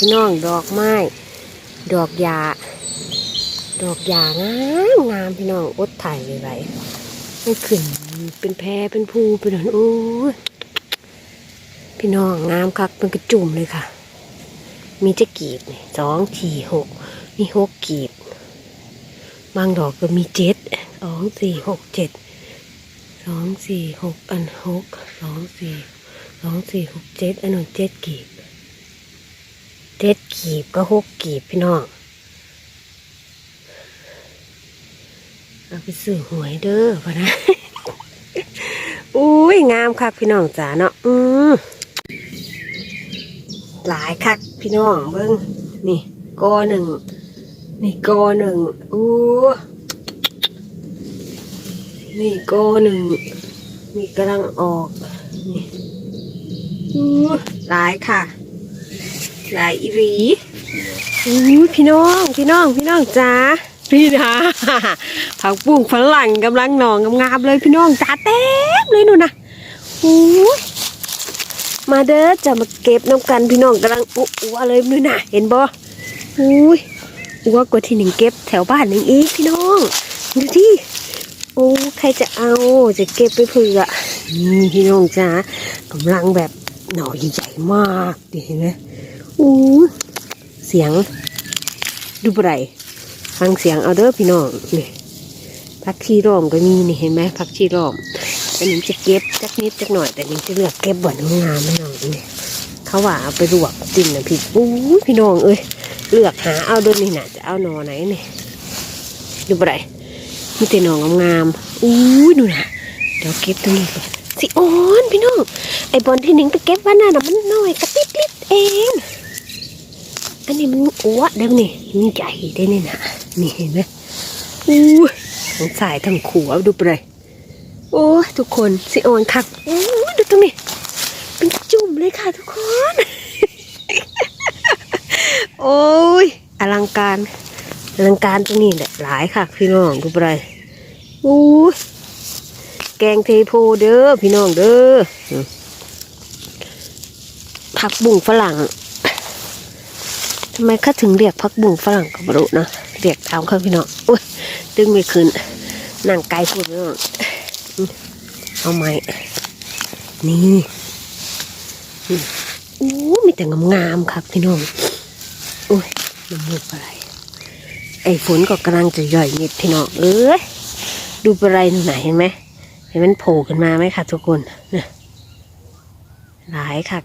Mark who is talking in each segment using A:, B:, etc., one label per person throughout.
A: พี่น้องดอกไม้ ดอกยาดอกยางามงามพี่น้องอดถ่ายไว้ไว้มันขึ้นเป็นแพรเป็นภูเป็นหนโอ้พี่น้องงามคักเป็นกระจุ่มเลยค่ะ มีจะกีบนี่สองสี่หกมีหกกีบบางดอกก็มีเจ็ดสองสี่หกเจ็ดสองสี่หกอันหกสองสี่สองสี่หกเจ็ดอันหนั้นเจ็ดกีบ เจ็ดกีบก็หกกีบพี่น้องเอาไปซื้อหวยเด้อพะนะอุ้ยงามคักพี่น้องจ๋าเนาะอืมหลายคักพี่น้องเบิ้งนี่กอหนึ่งนี่กอหนึ่งอู้นี่กอหนึ่งนี่กำลังออกนี่อู้หลายค่ะ หลายอีหลีอู้พี่น้องพี่น้องพี่น้องจ๋าพี่นะผักบุ้งฝรั่งกำลังหนองงามๆเลยพี่น้องจ๋าเต็มเลยหนูนะอู้ยมาเด้อจะมาเก็บน้ำกันพี่น้องกำลังอุ๊อัวเลยมือน่ะเห็นบ่อุ้ยอัวกว่าที่หนึ่งเก็บแถวบ้านหนึ่งอีกพี่น้องดูที่โอ้ใครจะเอาจะเก็บไปเผื่อนี่พี่น้องจ๋ากำลังแบบหน่อใหญ่ๆมากดิเห็นไหม อู้ยเสียง ดูบ่ไรฟังเสียงเอาเด้อพี่น้องนี่พักชีร่อมก็มีนี่เห็นไหมพักชีร่อมอันนี้จะเก็บจักนิดจักหน่อย แต่นี่จะเลือกเก็บบ่อนงามพี่น้องนี่เขาว่าเอาไปลวกจิ้มน้ำพริกอู้พี่น้องเอ้ยเลือกหาเอาเด้วยนี่นะจะเอาหนอไหนนี่ดูบ่ไรมีแต่หนองามๆอู้ยดูนะเดี๋ยวเก็บตรงนี้ก่อนสิออนพี่น้องไอ้บอลที่หนิงไปเก็บวันน่ะมันน้อยกระติบลิบเอง นนี้มันอ้วเด้นี่มันใหญ่ได้นี่นะนี่เห็นไหมอู้ทั้งสายทั้งขัวดูไปเลยโอ้ทุกคนสิออนคักอู้ดูตรงนี้เป็นจุ่มเลยค่ะทุกคน โอ้ยอลังการอลังการตรงนี้แหละหลายค่ะพี่น้องดูไปเลยอู้แกงเทโพเด้อพี่น้องเด้อผักบุ้งฝรั่ง ทำไมเขาถึงเรียกพักบุ้งฝรั่งกับบรุนะเรียกตามเขาพี่น้องอุ้ยดึงไม่ขึ้นนั่งไกลพูดพี่น้องอืมเอาไหมนี่อู้มีแต่งามๆครับพี่น้องอุ้ยมันมุกอะไร ไอ้ฝนก็กำลังจะย่อยเม็ดพี่น้องเอ้ยดูปไหลหนูไหนเห็นไหมเห็นมันโผล่ขึ้นมาไหมคะทุกคนเนี่ยหลายค่ะ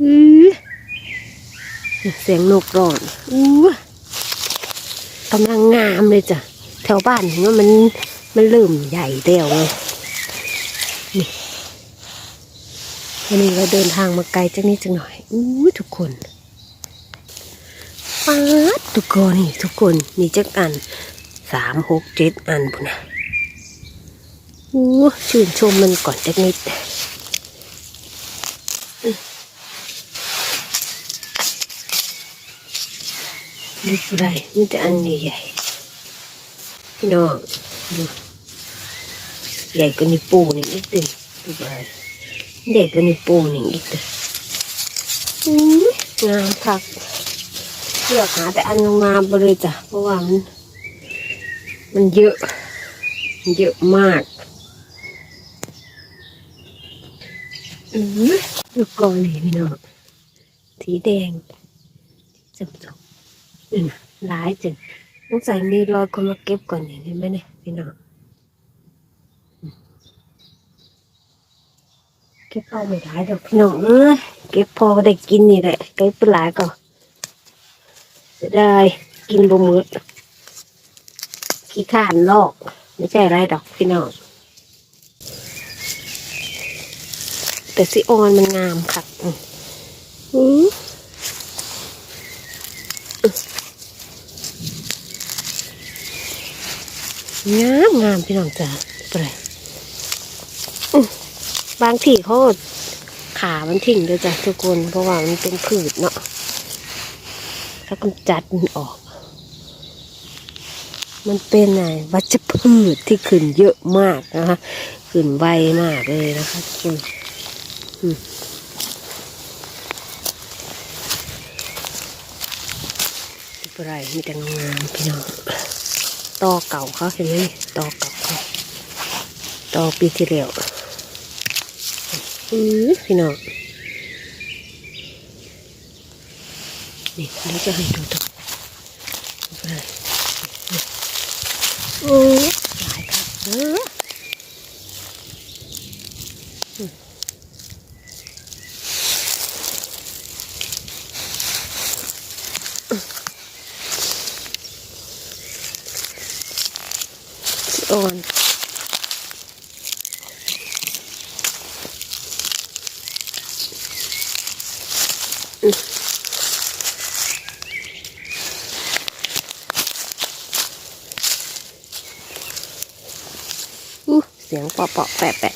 A: อือ เสียงนกร้องอู้กำลังงามเลยจ้ะ แถวบ้านเห็นว่ามันมันเริ่มใหญ่เดียวเลยนี่วันนี้เราเดินทางมาไกลจังนี้จังหน่อยอู้ทุกคนป๊าดทุกคนนี่ทุกคนนี่จักอันสามหกเจ็ดอันพุ่นนะอู้ชื่นชมมันก่อนจักนิด ดูอะไรนี่แต่อันใหญ่ๆพี่น้องดูใหญ่กว่านิ้วโป้งนี่อีกตึงดูไรใหญ่กว่านิ้วโป้งนี่อีกตึงอื้องามคักเลือกหาแต่อันลงมๆไปเลยจ้ะเพราะว่ามันมันเยอะมันเยอะมากอือดูกองนี่พี่น้องสีแดงจำจบ หลายจังต้องใส่มีรอยคนมาเก็บก่อนอย่างนี้ไหมเนี่ยพี่น้องเก็บเอาไม่ได้ดอกพี่น้องเอ้ยเก็บพอได้กินนี่แหละเก็บไปหลายก็ได้กินบะมืดขี้ข้านลอก ไม่ใช่ไรดอกพี่น้องแต่สิออนมันงามค่ะอืมอืม งามงามพี่น้องจ๋าไปเลยบางทีเขาขามันทิ้งเลยจ้ะทุกคนเพราะว่ามันเป็นพืชเนาะถ้ากำจัดมันออก มันเป็นไงวัชพืชที่ขึ้นเยอะมากนะคะขึ้นไวมากเลยนะคะทุกคนอืมไรมีแต่งามพี่น้อง ตอเก่าเขาเห็นไหมตอเก่าเขาตอปีที่แล้วอือพี่น้องนี่เดี๋ยวจะให้ดูตัวโอ้หลายครับเด้อ อ่อนอู้เสียงปอปอแปะแปะ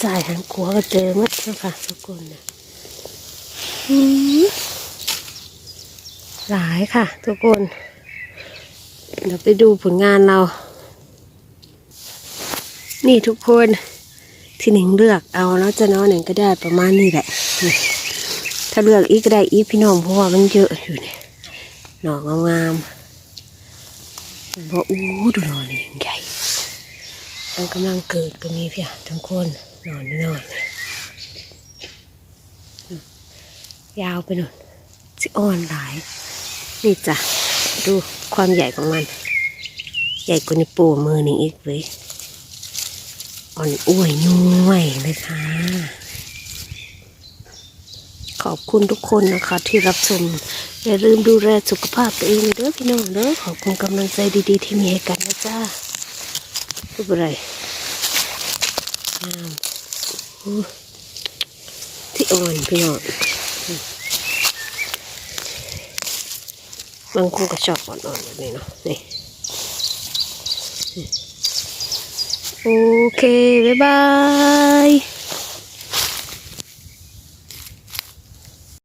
A: ใจายหันขัวก็เจอมัดนะคะทุกคนนะหลายค่ะ ทุกคน เดี๋ยวไปดูผลงานเรา นี่ทุกคนที่หนิงเลือกเอาแล้วจะน้อหนิงก็ได้ประมาณนี้แหละ ถ้าเลือกอีกก็ได้อีกพี่น้องเพราะว่ามันเยอะอยู่เนี่ยหน่องามๆบอกอู้ดูหนอนี่ยังใหญ่มันกำลังเกิดก็มีเพี่ยทุกคน นอนี่นอยยาวไปหน่อยสิอ่อนหลาย นี่จ้ะ ดูความใหญ่ของมัน ใหญ่กว่าในปูมือหนึ่งอีกเว้ยอ่อนอ้วยนุ่ยเลยค่ะ ขอบคุณทุกคนนะคะ ที่รับชมอย่าลืมดูแลสุขภาพตัวเองเด้อพี่น้องเด้อขอบคุณกำลังใจดีๆ ที่มีให้กันนะจ้ารูปอะไรงาม ที่อ่อนพี่น้องบางคนก็ชอบอ่อนๆแบบนี้เนาะนี่โอเค บ๊ายบาย